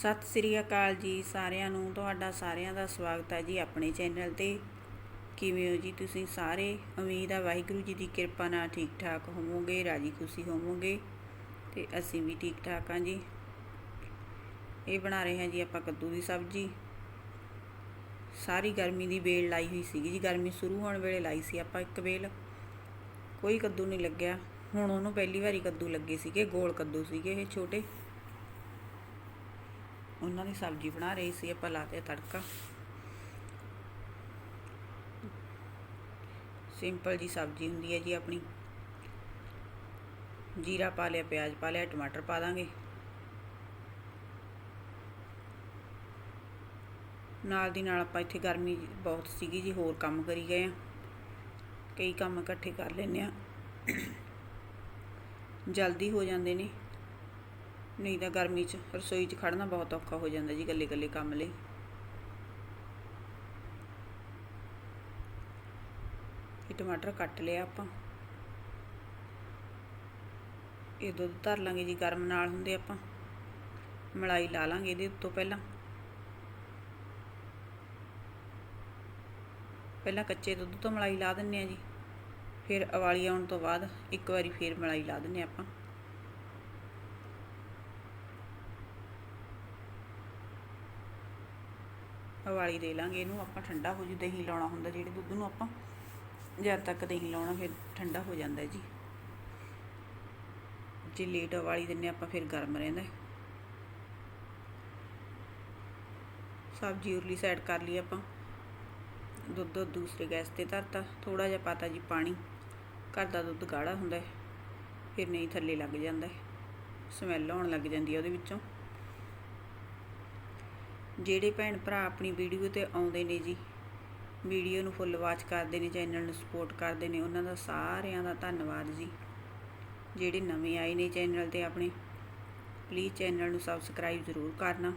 ਸਤਿ ਸ੍ਰੀ ਅਕਾਲ ਜੀ ਸਾਰਿਆਂ ਨੂੰ, ਤੁਹਾਡਾ ਸਾਰਿਆਂ ਦਾ ਸਵਾਗਤ ਹੈ ਜੀ ਆਪਣੇ ਚੈਨਲ ਤੇ। ਕਿਵੇਂ ਹੋ ਜੀ ਤੁਸੀਂ ਸਾਰੇ? ਉਮੀਦ ਹੈ ਵਾਹਿਗੁਰੂ ਜੀ ਦੀ ਕਿਰਪਾ ਨਾਲ ਠੀਕ ਠਾਕ ਹੋਵੋਗੇ, ਰਾਜੀ ਖੁਸ਼ੀ ਹੋਵੋਗੇ ਤੇ ਅਸੀਂ ਵੀ ਠੀਕ ਠਾਕ ਹਾਂ ਜੀ। ਇਹ ਬਣਾ ਰਹੇ ਹਾਂ ਜੀ ਆਪਾਂ ਕੱਦੂ ਦੀ ਸਬਜ਼ੀ। ਸਾਰੀ ਗਰਮੀ ਦੀ ਵੇਲ ਲਾਈ ਹੋਈ ਸੀਗੀ ਜੀ, ਗਰਮੀ ਸ਼ੁਰੂ ਹੋਣ ਵੇਲੇ ਲਾਈ ਸੀ ਆਪਾਂ ਇੱਕ ਵੇਲ। ਕੋਈ ਕੱਦੂ ਨਹੀਂ ਲੱਗਿਆ। ਹੁਣ ਉਹਨੂੰ ਪਹਿਲੀ ਵਾਰੀ ਕੱਦੂ ਲੱਗੇ ਸੀਗੇ, ਗੋਲ ਕੱਦੂ ਸੀਗੇ ਇਹ ਛੋਟੇ। ਉਹਨਾਂ ਦੀ ਸਬਜ਼ੀ ਬਣਾ ਰਹੀ ਸੀ, ਆਪਾਂ ਲਾਤੇ ਤੜਕਾ। ਸਿੰਪਲ ਜੀ ਸਬਜ਼ੀ ਹੁੰਦੀ ਹੈ ਜੀ ਆਪਣੀ। ਜੀਰਾ ਪਾ ਲਿਆ, ਪਿਆਜ਼ ਪਾ ਲਿਆ, ਟਮਾਟਰ ਪਾ ਦਾਂਗੇ। ਨਾਲ ਦੀ ਨਾਲ ਆਪਾਂ ਇੱਥੇ ਗਰਮੀ ਬਹੁਤ ਸੀਗੀ ਜੀ, ਹੋਰ ਕੰਮ ਕਰੀ ਗਏ ਆ ਕਈ ਕੰਮ ਇਕੱਠੇ ਕਰ ਲੈਨੇ ਆ ਜਲਦੀ ਹੋ ਜਾਂਦੇ ਨੇ। ਨਹੀਂ ਤਾਂ ਗਰਮੀ 'ਚ ਰਸੋਈ 'ਚ ਖੜਨਾ ਬਹੁਤ ਔਖਾ ਹੋ ਜਾਂਦਾ ਜੀ ਇਕੱਲੇ ਇਕੱਲੇ ਕੰਮ ਲਈ। ਇਹ ਟਮਾਟਰ ਕੱਟ ਲਿਆ ਆਪਾਂ। ਇਹ ਦੁੱਧ ਧਰ ਲਾਂਗੇ ਜੀ ਗਰਮ ਨਾਲ ਹੁੰਦੇ ਆਪਾਂ। ਮਲਾਈ ਲਾ ਲਾਂਗੇ ਇਹਦੇ ਉੱਤੋਂ ਪਹਿਲਾਂ। ਪਹਿਲਾਂ ਕੱਚੇ ਦੁੱਧ ਤੋਂ ਮਲਾਈ ਲਾ ਦਿੰਨੇ ਆ ਜੀ। ਫਿਰ ਉਬਾਲੀ ਆਉਣ ਤੋਂ ਬਾਅਦ ਇੱਕ ਵਾਰੀ ਫਿਰ ਮਲਾਈ ਲਾ ਦਿੰਨੇ ਆਪਾਂ। ਉਬਾਲੀ ਦੇ ਲਾਂਗੇ, ਇਹਨੂੰ ਆਪਾਂ ਠੰਡਾ ਹੋ ਜੂ, ਦਹੀਂ ਲਾਉਣਾ ਹੁੰਦਾ, ਜਿਹੜੇ ਦੁੱਧ ਨੂੰ ਆਪਾਂ ਜਦ ਤੱਕ ਦਹੀਂ ਲਾਉਣਾ, ਫਿਰ ਠੰਡਾ ਹੋ ਜਾਂਦਾ ਜੀ। ਜੇ ਲੇਟ ਉਬਾਲੀ ਦਿੰਨੇ ਆਪਾਂ ਫਿਰ ਗਰਮ ਰਹਿੰਦਾ ਸਬਜ਼ੀ ਉਰਲੀ ਸਾਈਡ ਕਰ ਲਈ ਆਪਾਂ। ਦੁੱਧ ਦੂਸਰੇ ਗੈਸ ਤੇ ਧਰਤਾ ਥੋੜਾ ਜਿਹਾ ਪਾਤਾ ਜੀ ਪਾਣੀ। ਘਰ ਦਾ ਦੁੱਧ ਗਾੜਾ ਹੁੰਦਾ ਫਿਰ ਨਹੀਂ ਥੱਲੇ ਲੱਗ ਜਾਂਦਾ ਹੈ। ਸਮੈਲ ਆਉਣ ਲੱਗ ਜਾਂਦੀ ਹੈ ਉਹਦੇ ਵਿੱਚੋਂ। ਜਿਹੜੇ ਭੈਣ ਭਰਾ ਆਪਣੀ ਵੀਡੀਓ ਤੇ ਆਉਂਦੇ ਨੇ ਜੀ, ਵੀਡੀਓ ਨੂੰ ਫੁੱਲ ਵਾਚ ਕਰਦੇ ਨੇ ਚੈਨਲ ਨੂੰ ਸਪੋਰਟ ਕਰਦੇ ਨੇ, ਉਹਨਾਂ ਦਾ ਸਾਰਿਆਂ ਦਾ ਧੰਨਵਾਦ ਜੀ। ਜਿਹੜੇ ਨਵੇਂ ਆਏ ਨੇ ਚੈਨਲ ਤੇ ਆਪਣੇ ਪਲੀਜ਼ ਚੈਨਲ ਨੂੰ ਸਬਸਕ੍ਰਾਈਬ ਜ਼ਰੂਰ ਕਰਨਾ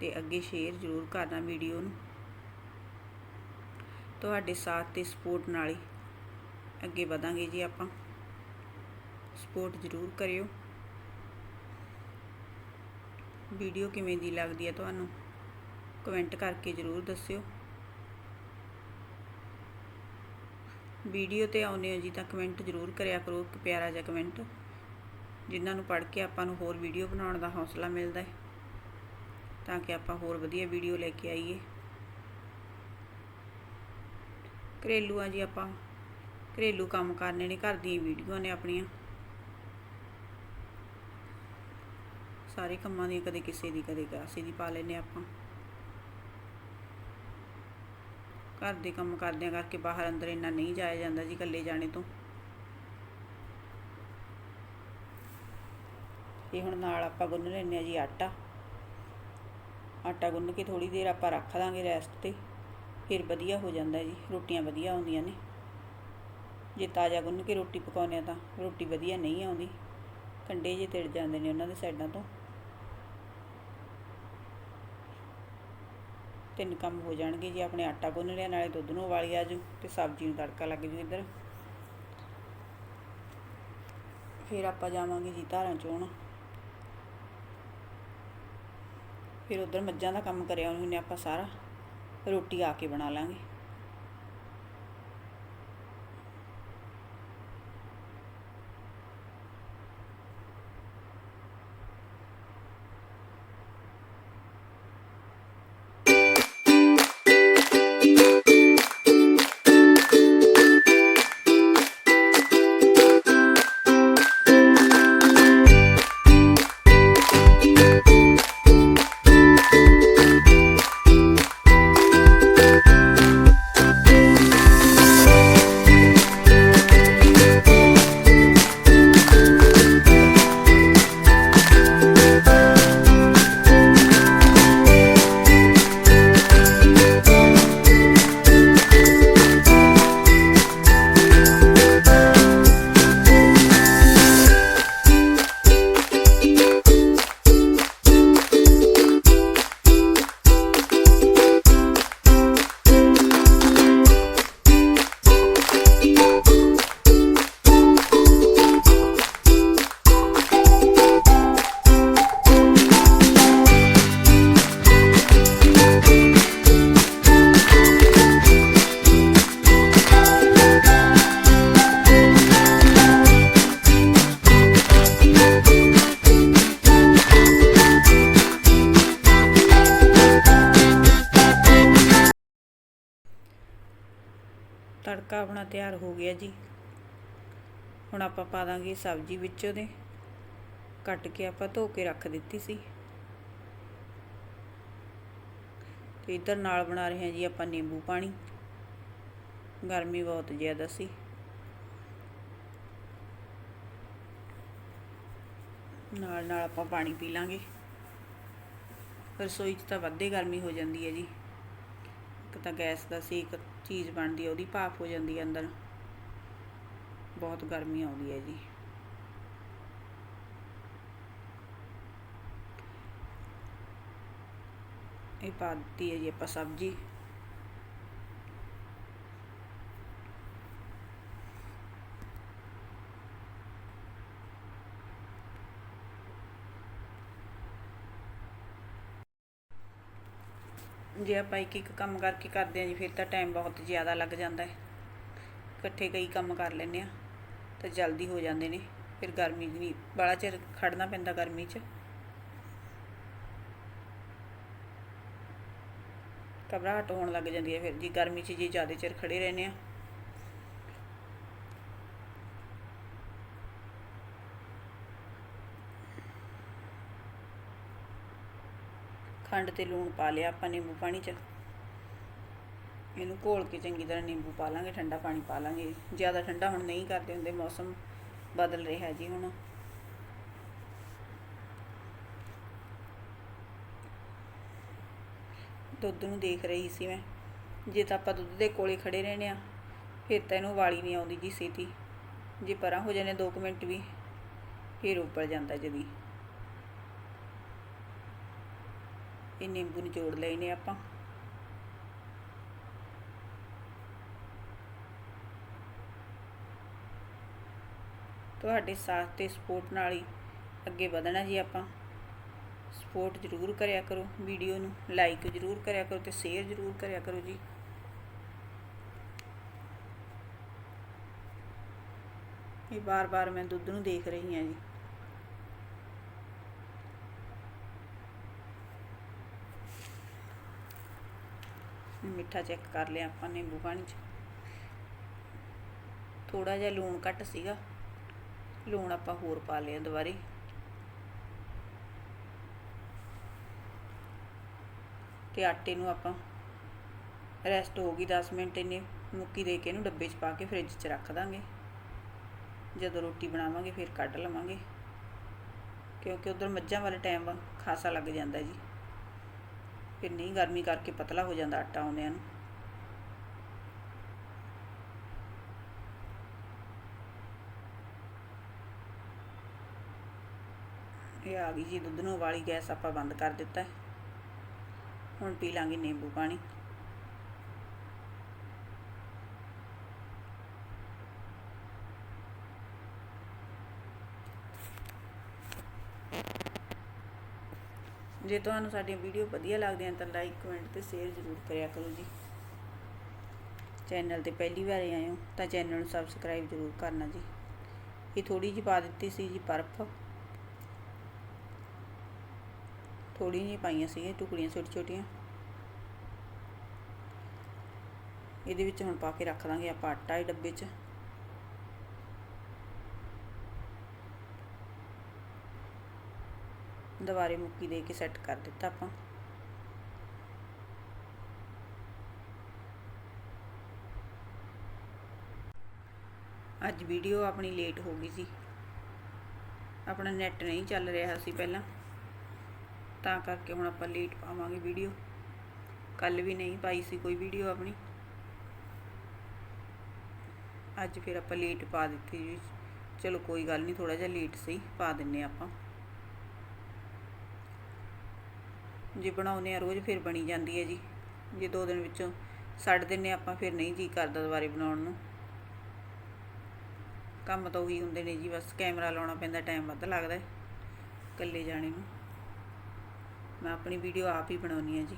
ਤੇ ਅੱਗੇ ਸ਼ੇਅਰ ਜ਼ਰੂਰ ਕਰਨਾ ਵੀਡੀਓ ਨੂੰ। ਤੁਹਾਡੇ ਸਾਥ ਤੇ ਸਪੋਰਟ ਨਾਲ ਹੀ ਅੱਗੇ ਵਧਾਂਗੇ ਜੀ ਆਪਾਂ। ਸਪੋਰਟ ਜ਼ਰੂਰ ਕਰਿਓ। ਵੀਡੀਓ ਕਿਵੇਂ ਦੀ ਲੱਗਦੀ ਹੈ ਤੁਹਾਨੂੰ? ਕਮੈਂਟ ਕਰਕੇ ਜ਼ਰੂਰ ਦੱਸਿਓ। ਵੀਡੀਓ ਤੇ ਆਉਨੇ ਹੋ ਜੀ ਤਾਂ ਕਮੈਂਟ ਜ਼ਰੂਰ ਕਰਿਆ ਕਰੋ, ਇੱਕ ਪਿਆਰਾ ਜਿਹਾ ਕਮੈਂਟ ਜਿਨ੍ਹਾਂ ਨੂੰ ਪੜ੍ਹ ਕੇ ਆਪਾਂ ਨੂੰ ਹੋਰ ਵੀਡੀਓ ਬਣਾਉਣ ਦਾ ਹੌਸਲਾ ਮਿਲਦਾ ਹੈ। ਤਾਂ ਕਿ ਆਪਾਂ ਹੋਰ ਵਧੀਆ ਵੀਡੀਓ ਲੈ ਕੇ ਆਈਏ। ਘਰੇਲੂ ਆ ਜੀ ਆਪਾਂ। ਘਰੇਲੂ ਕੰਮ ਕਰਨੇ ਨੇ, ਘਰ ਦੀਆਂ ਵੀਡੀਓ ਨੇ ਆਪਣੀਆਂ। ਸਾਰੇ ਕੰਮਾਂ ਦੀ ਕਦੇ ਕਿਸੇ ਦੀ, ਕਦੇ ਕਾਸੇ ਦੀ ਪਾ ਲੈਨੇ ਆਪਾਂ। ਘਰ ਦੇ ਕੰਮ ਕਰਦਿਆਂ ਕਰਕੇ ਬਾਹਰ ਅੰਦਰ ਇੰਨਾ ਨਹੀਂ ਜਾਇਆ ਜਾਂਦਾ ਜੀ ਇਕੱਲੇ ਜਾਣੇ ਤੋਂ। ਇਹ ਹੁਣ ਨਾਲ ਆਪਾਂ ਗੁੰਨ ਲੈਨੇ ਆ ਜੀ ਆਟਾ। ਆਟਾ ਗੁੰਨ ਕੇ ਥੋੜੀ ਦੇਰ ਆਪਾਂ ਰੱਖ ਦਾਂਗੇ ਰੈਸਟ ਤੇ, ਫਿਰ ਵਧੀਆ ਹੋ ਜਾਂਦਾ ਜੀ, ਰੋਟੀਆਂ ਵਧੀਆ ਆਉਂਦੀਆਂ ਨੇ। ਜੇ ਤਾਜ਼ਾ ਗੁੰਨ ਕੇ ਰੋਟੀ ਪਕਾਉਂਦੇ ਆ ਤਾਂ ਰੋਟੀ ਵਧੀਆ ਨਹੀਂ ਆਉਂਦੀ ਕੰਡੇ ਜੇ ਤਿੜ ਜਾਂਦੇ ਨੇ ਉਹਨਾਂ ਦੇ ਸਾਈਡਾਂ ਤੋਂ। ਤਿੰਨ ਕੰਮ ਹੋ ਜਾਣਗੇ ਜੀ, ਆਪਣੇ ਆਟਾ ਗੁੰਨ ਲਿਆ, ਨਾਲੇ ਦੁੱਧ ਨੂੰ ਉਬਾਲੀ ਆ ਜੂ ਤੇ ਸਬਜ਼ੀ ਨੂੰ ਤੜਕਾ ਲੱਗ ਜੂ ਇੱਧਰ। ਫਿਰ ਆਪਾਂ ਜਾਵਾਂਗੇ ਜੀ ਧਾਰਾਂ ਚੋਣ। ਫਿਰ ਉਧਰ ਮੱਝਾਂ ਦਾ ਕੰਮ ਕਰਿਆ ਉਹਨੇ ਆਪਾਂ ਸਾਰਾ, ਰੋਟੀ ਆ ਕੇ ਬਣਾ ਲਾਂਗੇ। ਤੜਕਾ ਆਪਣਾ ਤਿਆਰ ਹੋ ਗਿਆ ਜੀ। ਹੁਣ ਆਪਾਂ ਪਾ ਦਾਂਗੇ ਸਬਜ਼ੀ ਵਿੱਚ ਉਹਦੇ। ਕੱਟ ਕੇ ਆਪਾਂ ਧੋ ਕੇ ਰੱਖ ਦਿੱਤੀ ਸੀ। ਤੇ ਇੱਧਰ ਨਾਲ ਬਣਾ ਰਹੇ ਹਾਂ ਜੀ ਆਪਾਂ ਨਿੰਬੂ ਪਾਣੀ। ਗਰਮੀ ਬਹੁਤ ਜ਼ਿਆਦਾ ਸੀ। ਨਾਲ ਨਾਲ ਆਪਾਂ ਪਾਣੀ ਪੀ ਲਾਂਗੇ। ਰਸੋਈ 'ਚ ਤਾਂ ਵੱਧੇ ਗਰਮੀ ਹੋ ਜਾਂਦੀ ਹੈ ਜੀ। ਇੱਕ ਤਾਂ ਗੈਸ ਦਾ ਸੇਕ ਚੀਜ਼ ਬਣਦੀ ਹੈ ਉਹਦੀ ਭਾਫ ਹੋ ਜਾਂਦੀ ਹੈ ਅੰਦਰ। ਬਹੁਤ ਗਰਮੀ ਆਉਂਦੀ ਹੈ ਜੀ। ਇਹ ਪਾ ਦਿੱਤੀ ਹੈ ਜੀ ਆਪਾਂ ਸਬਜ਼ੀ। ਜੇ ਆਪਾਂ ਇੱਕ ਇੱਕ ਕੰਮ ਕਰਕੇ ਕਰਦੇ ਹਾਂ ਜੀ, ਫਿਰ ਤਾਂ ਟਾਈਮ ਬਹੁਤ ਜ਼ਿਆਦਾ ਲੱਗ ਜਾਂਦਾ ਹੈ। ਇਕੱਠੇ ਕਈ ਕੰਮ ਕਰ ਲੈਂਦੇ ਆ ਤਾਂ ਜਲਦੀ ਹੋ ਜਾਂਦੇ ਨੇ। ਫਿਰ ਗਰਮੀ ਨਹੀਂ, ਬੜਾ ਚਿਰ ਖੜਨਾ ਪੈਂਦਾ ਗਰਮੀ 'ਚ। ਘਬਰਾਹਟ ਹੋਣ ਲੱਗ ਜਾਂਦੀ ਹੈ ਫਿਰ ਜੀ, ਗਰਮੀ 'ਚ ਜੇ ਜ਼ਿਆਦਾ ਚਿਰ ਖੜੇ ਰਹਿੰਦੇ ਆ ਖੰਡ ਤੇ ਲੂਣ ਪਾ ਲਿਆ, ਆਪਾਂ ਨਿੰਬੂ ਪਾਣੀ 'ਚ। ਇਹਨੂੰ ਘੋਲ ਕੇ ਚੰਗੀ ਤਰ੍ਹਾਂ ਨਿੰਬੂ ਪਾ ਲਾਂਗੇ, ਠੰਡਾ ਪਾਣੀ ਪਾ ਲਾਂਗੇ। ਜ਼ਿਆਦਾ ਠੰਡਾ ਹੁਣ ਨਹੀਂ ਕਰਦੇ ਹੁੰਦੇ, ਮੌਸਮ ਬਦਲ ਰਿਹਾ ਜੀ ਹੁਣ। ਦੁੱਧ ਨੂੰ ਦੇਖ ਰਹੀ ਸੀ ਮੈਂ। ਜੇ ਤਾਂ ਆਪਾਂ ਦੁੱਧ ਦੇ ਕੋਲੇ ਖੜੇ ਰਹਿੰਦੇ ਆ ਫਿਰ ਤਾਂ ਇਹਨੂੰ ਵਾਲੀ ਨਹੀਂ ਆਉਂਦੀ ਜੀ ਛੇਤੀ ਜੇ ਪਰਾਂ ਹੋ ਜਾਣੇ 2 ਮਿੰਟ ਵੀ, ਫਿਰ ਉੱਪਰ ਜਾਂਦਾ ਜਦੀ। ਇਹ ਨਿੰਬੂ ਨਿਚੋੜ ਲਏ ਨੇ ਆਪਾਂ। ਤੁਹਾਡੇ ਸਾਥ ਤੇ ਸਪੋਰਟ ਨਾਲ ਹੀ ਅੱਗੇ ਵਧਣਾ ਜੀ ਆਪਾਂ। ਸਪੋਰਟ ਜ਼ਰੂਰ ਕਰਿਆ ਕਰੋ ਵੀਡੀਓ ਨੂੰ ਲਾਈਕ ਜ਼ਰੂਰ ਕਰਿਆ ਕਰੋ ਤੇ ਸ਼ੇਅਰ ਜ਼ਰੂਰ ਕਰਿਆ ਕਰੋ ਜੀ। ਇਹ ਬਾਰ-ਬਾਰ ਮੈਂ ਦੁੱਧ ਨੂੰ ਦੇਖ ਰਹੀ ਹਾਂ ਜੀ। ਮਿੱਠਾ ਚੈੱਕ ਕਰ ਲਿਆ ਆਪਾਂ ਨਿੰਬੂ ਪਾਣੀ 'ਚ। ਥੋੜਾ ਜਿਹਾ ਲੂਣ ਘੱਟ ਸੀਗਾ। ਲੂਣ ਆਪਾਂ ਹੋਰ ਪਾ ਲਿਆ ਦੁਬਾਰੇ। ਤੇ ਆਟੇ ਨੂੰ ਆਪਾਂ ਰੈਸਟ ਹੋ ਗਈ 10 ਮਿੰਟ ਇਹਨੇ ਮੁੱਕੀ ਦੇ ਕੇ ਇਹਨੂੰ ਡੱਬੇ 'ਚ ਪਾ ਕੇ ਫ੍ਰਿਜ 'ਚ ਰੱਖ ਦਾਂਗੇ। ਜਦੋਂ ਰੋਟੀ ਬਣਾਵਾਂਗੇ ਫਿਰ ਕੱਢ ਲਵਾਂਗੇ। ਕਿਉਂਕਿ ਉਧਰ ਮੱਝਾਂ ਵਾਲੇ ਟਾਈਮ ਖਾਸਾ ਲੱਗ ਜਾਂਦਾ ਜੀ। ਫਿਰ ਨਹੀਂ ਗਰਮੀ ਕਰਕੇ ਪਤਲਾ ਹੋ ਜਾਂਦਾ ਆਟਾ ਆਉਂਦਿਆਂ ਨੂੰ। ਇਹ ਆ ਗਈ ਜੀ, ਦੁੱਧ ਨੂੰ ਵਾਲੀ ਗੈਸ ਆਪਾਂ ਬੰਦ ਕਰ ਦਿੱਤਾ। ਹੁਣ ਪੀ ਲਾਂਗੇ ਨਿੰਬੂ ਪਾਣੀ। ਜੇ ਤੁਹਾਨੂੰ ਸਾਡੀਆਂ ਵੀਡੀਓ ਵਧੀਆ ਲੱਗਦੀਆਂ ਤਾਂ ਲਾਈਕ ਕਮੈਂਟ ਤੇ ਸ਼ੇਅਰ ਜ਼ਰੂਰ ਕਰਿਆ ਕਰੋ ਜੀ। ਚੈਨਲ ਤੇ ਪਹਿਲੀ ਵਾਰ ਆਏ ਹੋ ਤਾਂ ਚੈਨਲ ਨੂੰ ਸਬਸਕ੍ਰਾਈਬ ਜ਼ਰੂਰ ਕਰਨਾ ਜੀ। ਇਹ ਥੋੜੀ ਜਿਹੀ ਪਾ ਦਿੱਤੀ ਸੀ ਜੀ ਬਰਫ਼। ਥੋੜੀ ਜਿਹੀ ਪਾਈਆਂ ਸੀਗੀਆਂ ਟੁਕੜੀਆਂ ਛੋਟੀ ਛੋਟੀਆਂ। ਇਹਦੇ ਵਿੱਚ ਹੁਣ ਪਾ ਕੇ ਰੱਖ ਦਾਂਗੇ ਆਪਾਂ ਆਟਾ ਇਹ ਡੱਬੇ 'ਚ। ਦੁਬਾਰੇ ਮੁੱਕੀ ਦੇ ਕੇ ਸੈੱਟ ਕਰ ਦਿੱਤਾ ਆਪਾਂ। ਅੱਜ ਵੀਡੀਓ ਆਪਣੀ ਲੇਟ ਹੋ ਗਈ ਸੀ। ਆਪਣਾ ਨੈਟ ਨਹੀਂ ਚੱਲ ਰਿਹਾ ਸੀ ਪਹਿਲਾਂ। ਤਾਂ ਕਰਕੇ ਹੁਣ ਆਪਾਂ ਲੇਟ ਪਾਵਾਂਗੇ ਵੀਡੀਓ ਕੱਲ ਵੀ ਨਹੀਂ ਪਾਈ ਸੀ ਕੋਈ ਵੀਡੀਓ ਆਪਣੀ। ਅੱਜ ਫਿਰ ਆਪਾਂ ਲੇਟ ਪਾ ਦਿੱਤੀ ਜੀ। ਚਲੋ ਕੋਈ ਗੱਲ ਨਹੀਂ ਥੋੜਾ ਜਿਹਾ ਲੇਟ ਸਹੀ ਪਾ ਦਿੰਨੇ ਆਪਾਂ। ਜੇ ਬਣਾਉਨੇ ਆ ਰੋਜ਼ ਫਿਰ ਬਣੀ ਜਾਂਦੀ ਹੈ ਜੀ। ਜੇ ਦੋ ਦਿਨ ਵਿੱਚੋਂ ਛੱਡ ਦਿੰਨੇ ਆਪਾਂ ਫਿਰ ਨਹੀਂ ਜੀ ਕਰਦਾ ਦੁਬਾਰੇ ਬਣਾਉਣ ਨੂੰ। ਕੰਮ ਤਾਂ ਉਹੀ ਹੁੰਦੇ ਨੇ ਜੀ, ਬਸ ਕੈਮਰਾ ਲਾਉਣਾ ਪੈਂਦਾ, ਟਾਈਮ ਵੱਧ ਲੱਗਦਾ ਇਕੱਲੇ ਜਾਣੇ ਨੂੰ। ਮੈਂ ਆਪਣੀ ਵੀਡੀਓ ਆਪ ਹੀ ਬਣਾਉਣੀ ਹੈ ਜੀ।